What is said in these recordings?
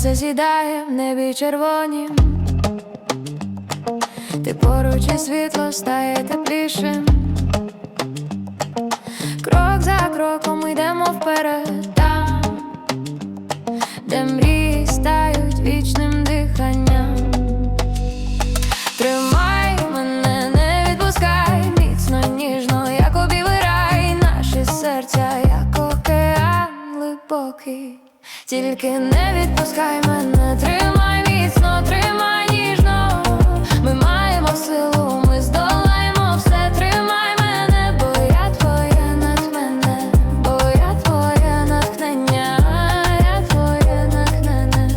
Сонце сідає в небі червонім. Ти поруч і світло стає теплішим. Крок за кроком йдемо вперед там, де мрії стають вічним глибокий. Тільки не відпускай мене, тримай міцно, тримай ніжно. Ми маємо силу, ми здолаємо все, тримай мене, бо я твоє натхнення, бо я твоє натхнення, я твоє натхнення,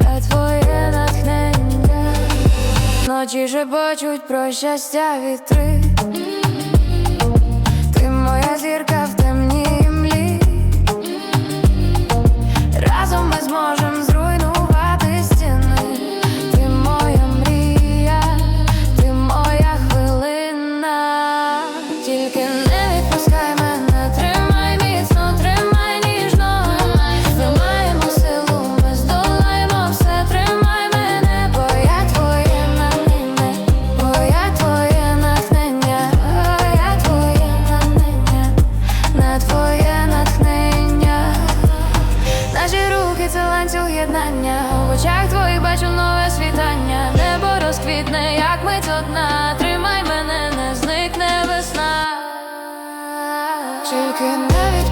я твоє натхнення. Ночі шепочуть про щастя вітри. Ти моя зірка в мене, як мить одна, тримай мене, не зникне весна, тільки навіть.